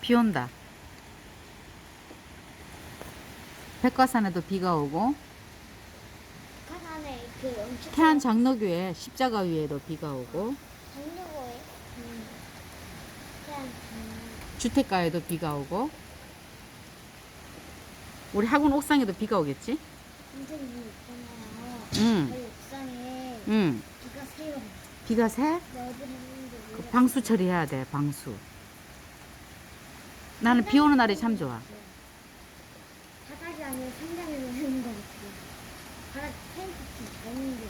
비 온다. 백과산에도 비가 오고 북한에 그 엄청 태안 장로교회 십자가 위에도 비가 오고 장르고에 음, 그냥 음, 주택가에도 비가 오고 우리 학원 옥상에도 비가 오겠지? 선생님 있잖아요. 응, 저희 옥상에 응. 비가 새요. 비가 새? 그왜 방수 처리해야 돼, 방수. 나는 비 오는 날이 참 좋아. 바닥이 아니라 상장에서 하는 거 같아요. 바닥 텐트 쳤는데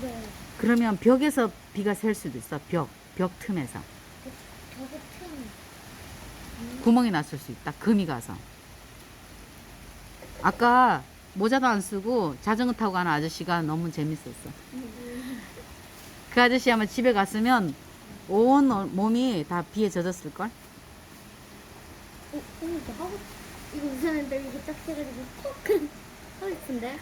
그래 그러면 벽에서 비가 셀 수도 있어, 벽. 벽 틈에서. 그 저거 틈 구멍이 났을 수 있다, 금이 가서. 아까 모자도 안 쓰고 자전거 타고 가는 아저씨가 너무 재밌었어. 그 아저씨 아마 집에 갔으면 온 어- 몸이 다 비에 젖었을걸? 어, 오늘 이거 하고 이거 우산인데 이거 딱 해가지고 톡 하고 싶은데.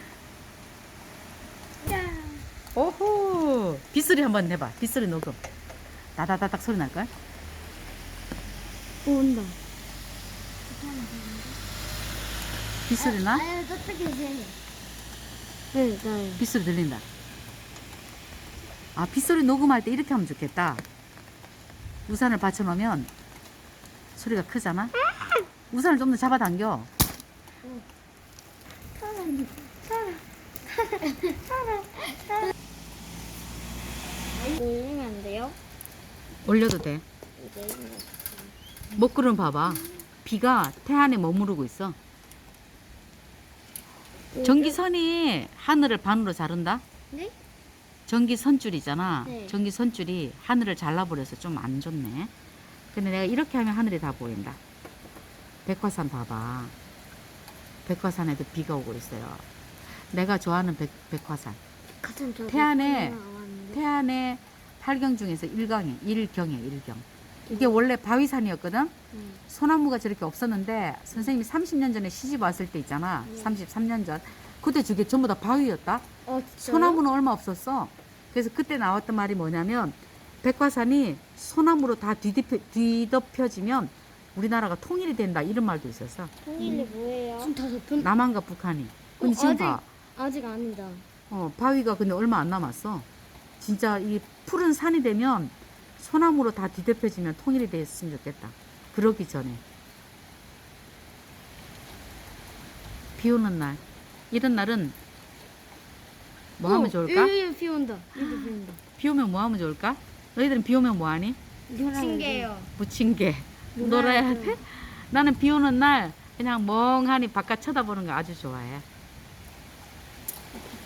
야. 오호! 빗소리 한번 해봐. 빗소리 녹음. 다다다닥 소리 날걸? 오, 온다. 빗소리 나? 아유, 어떻게 해? 네, 네. 빗소리 들린다. 아, 빗소리 녹음할 때 이렇게 하면 좋겠다. 우산을 받쳐놓으면 소리가 크잖아? 우산을 좀 더 잡아당겨. 올리면 안 돼요? 올려도 돼. 이게 먹구름 봐봐. 비가 태안에 머무르고 있어. 전기선이 하늘을 반으로 자른다? 네? 전기 선줄이잖아. 네. 전기 선줄이 하늘을 잘라버려서 좀 안 좋네. 근데 내가 이렇게 하면 하늘이 다 보인다. 백화산 봐봐. 백화산에도 비가 오고 있어요. 내가 좋아하는 백, 백화산. 태안에. 태안의 8경 중에서 1강에, 1경에 1경. 이게 원래 바위산이었거든? 음. 소나무가 저렇게 없었는데 선생님이 30년 전에 시집 왔을 때 있잖아. 네. 33년 전. 그때 저게 전부 다 바위였다. 어? 소나무는 얼마 없었어. 그래서 그때 나왔던 말이 뭐냐면 백화산이 소나무로 다 뒤덮여, 뒤덮여지면 우리나라가 통일이 된다 이런 말도 있었어. 통일이 뭐예요? 지금 다 덮은. 남한과 북한이. 근데 어, 지금 아직- 봐. 아직 아니다. 어, 바위가 근데 얼마 안 남았어. 진짜 이 푸른 산이 되면 소나무로 다 뒤덮여지면 통일이 됐으면 좋겠다. 그러기 전에. 비 오는 날. 이런 날은 뭐 하면 좋을까? 여기 비 온다. 비 온다. 비 오면 뭐 하면 좋을까? 너희들은 비 오면 뭐 하니? 신기해요. 부침개. 놀아야 돼? 나는 비 오는 날 그냥 멍하니 바깥 쳐다보는 거 아주 좋아해.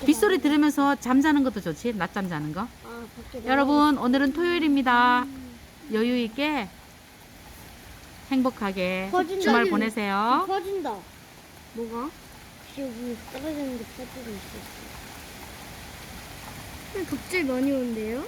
빗소리 들으면서 잠자는 것도 좋지? 낮잠 자는 거. 아, 밖에 여러분, 오늘은 토요일입니다. 여유 있게 행복하게 퍼진다. 주말 보내세요. 퍼진다. 뭐가? 여기 떨어지는 게 퍼지고 있어. 근데 갑자기 많이 오는데요?